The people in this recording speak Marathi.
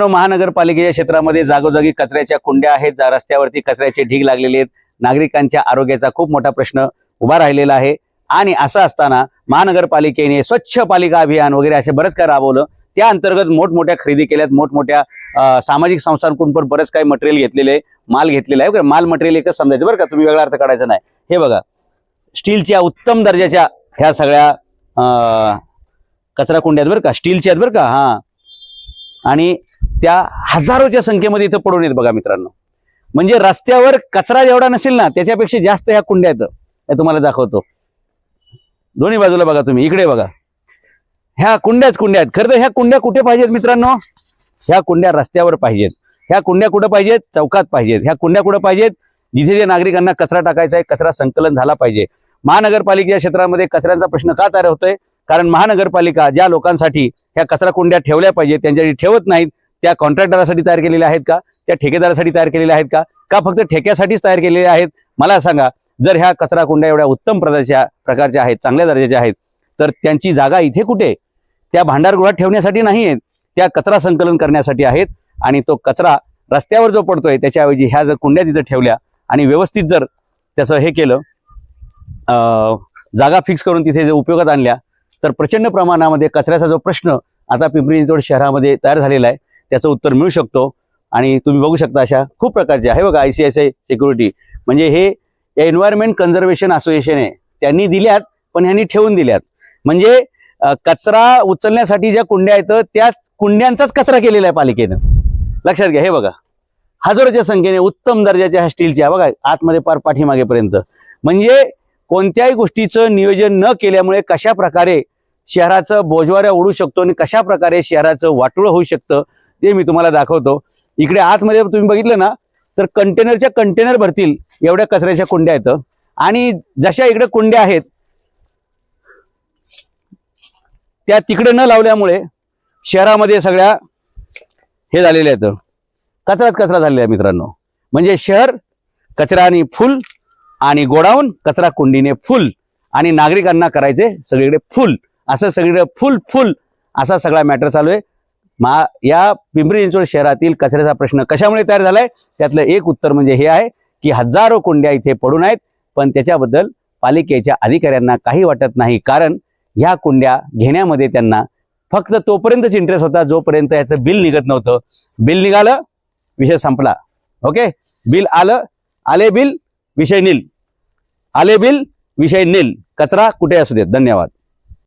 महानगरपालिकेच्या क्षेत्रामध्ये जागोजागी कचऱ्याच्या कुंड्या आहेत. रस्त्यावरती कचऱ्याचे ढीग लागलेले आहेत. नागरिकांच्या आरोग्याचा खूप मोठा प्रश्न उभा राहिलेला आहे. आणि असं असताना महानगरपालिकेने स्वच्छ पालिका अभियान वगैरे असे बरंच काय राबवलं. त्या अंतर्गत मोठमोठ्या खरेदी केल्यात. मोठमोठ्या सामाजिक संस्थांकडून पण बरंच काही मटेरियल घेतलेले माल घेतलेला आहे. का? माल मटेरियल एकच समजायचं. बरं का? तुम्ही वेगळा अर्थ काढायचा नाही. हे बघा. स्टीलच्या उत्तम दर्जाच्या ह्या सगळ्या कचरा कुंड्यात बरं का? स्टीलच्या आहेत. बरं का? हा. आणि त्या हजारोच्या संख्येमध्ये इथं पडून येत बघा मित्रांनो. म्हणजे रस्त्यावर कचरा जेवढा नसेल ना त्याच्यापेक्षा जास्त ह्या कुंड्या आहेत. हे तुम्हाला दाखवतो. दोन्ही बाजूला बघा तुम्ही इकडे बघा. ह्या कुंड्याच कुंड्या आहेत. खरं तर ह्या कुंड्या कुठे पाहिजेत मित्रांनो? ह्या कुंड्या रस्त्यावर पाहिजेत. ह्या कुंड्या कुठं पाहिजेत? चौकात पाहिजेत. ह्या कुंड्या कुठं पाहिजेत? जिथे जे नागरिकांना कचरा टाकायचा आहे कचरा संकलन झाला पाहिजे. महानगरपालिकेच्या क्षेत्रामध्ये कचऱ्यांचा प्रश्न का तयार होतोय? कारण महानगरपालिका ज्या लोकांसाठी ह्या कचरा कुंड्या ठेवल्या पाहिजेत त्यांच्यासाठी ठेवत नाहीत त्या कॉन्ट्रॅक्टरासाठी तयार केलेल्या आहेत का? त्या ठेकेदारासाठी तयार केलेल्या आहेत का? का फक्त ठेक्यासाठीच तयार केलेल्या आहेत? मला सांगा जर ह्या कचरा कुंड्या एवढ्या उत्तम प्रकारच्या प्रकारच्या आहेत चांगल्या दर्जाच्या आहेत तर त्यांची जागा इथे कुठे? त्या भांडारगृहात ठेवण्यासाठी नाही आहेत त्या कचरा संकलन करण्यासाठी आहेत आणि तो कचरा रस्त्यावर जो पडतोय त्याच्याऐवजी ह्या जर कुंड्या तिथं ठेवल्या आणि व्यवस्थित जर त्याचं हे केलं जागा फिक्स करून तिथे जर उपयोगात आणल्या तर प्रचंड प्रमाणामध्ये कचऱ्याचा जो प्रश्न आता पिंपरी चिंचवड शहरामध्ये तयार झालेला आहे त्याचं उत्तर मिळू शकतो. आणि तुम्ही बघू शकता अशा खूप प्रकारचे आहे बघा I C I C I security म्हणजे हे एन्व्हायरमेंट कन्झर्वेशन असोसिएशन आहे. त्यांनी दिल्यात पण ह्यांनी ठेवून दिल्यात. म्हणजे कचरा उचलण्यासाठी ज्या कुंड्या आहेत त्याच कुंड्यांचाच कचरा केलेला आहे पालिकेनं. लक्षात घ्या हे बघा. हजारोच्या संख्येने उत्तम दर्जाच्या स्टीलच्या बघा आतमध्ये पार पाठीमागेपर्यंत. म्हणजे कोणत्याही गोष्टीचं नियोजन न केल्यामुळे कशा प्रकारे शहराचं बोजवाऱ्या उडू शकतो आणि कशा प्रकारे शहराचं वाटोळं होऊ शकतं ते मी तुम्हाला दाखवतो. इकडे आतमध्ये तुम्ही बघितलं ना तर कंटेनरच्या कंटेनर भरतील एवढ्या कचऱ्याच्या कुंड्या आहेत. आणि जशा इकडे कुंड्या आहेत त्या तिकडे न लावल्यामुळे शहरामध्ये सगळ्या हे झालेले आहेत. कचराच कचरा झालेला आहे मित्रांनो. म्हणजे शहर कचरा आणि फुल आणि गोडाऊन कचरा कुंडीने फुल. आणि नागरिकांना करायचे सगळीकडे फुल. असं सगळीकडे फुल फुल. असा सगळा मॅटर चालू आहे. मा या पिंपरी चिंचवड शहरातील कचऱ्याचा प्रश्न कशामुळे तयार झालाय? त्यातलं एक उत्तर म्हणजे हे आहे की हजारो कुंड्या इथे पडून आहेत पण त्याच्याबद्दल पालिकेच्या अधिकाऱ्यांना काही वाटत नाही. कारण ह्या कुंड्या घेण्यामध्ये त्यांना फक्त तोपर्यंतच इंटरेस्ट होता जोपर्यंत याचं बिल निघत नव्हतं. बिल निघालं विषय संपला. ओके बिल आलं आले बिल विषय नील. आले बिल विषय नील. कचरा कुठे असू देत? धन्यवाद.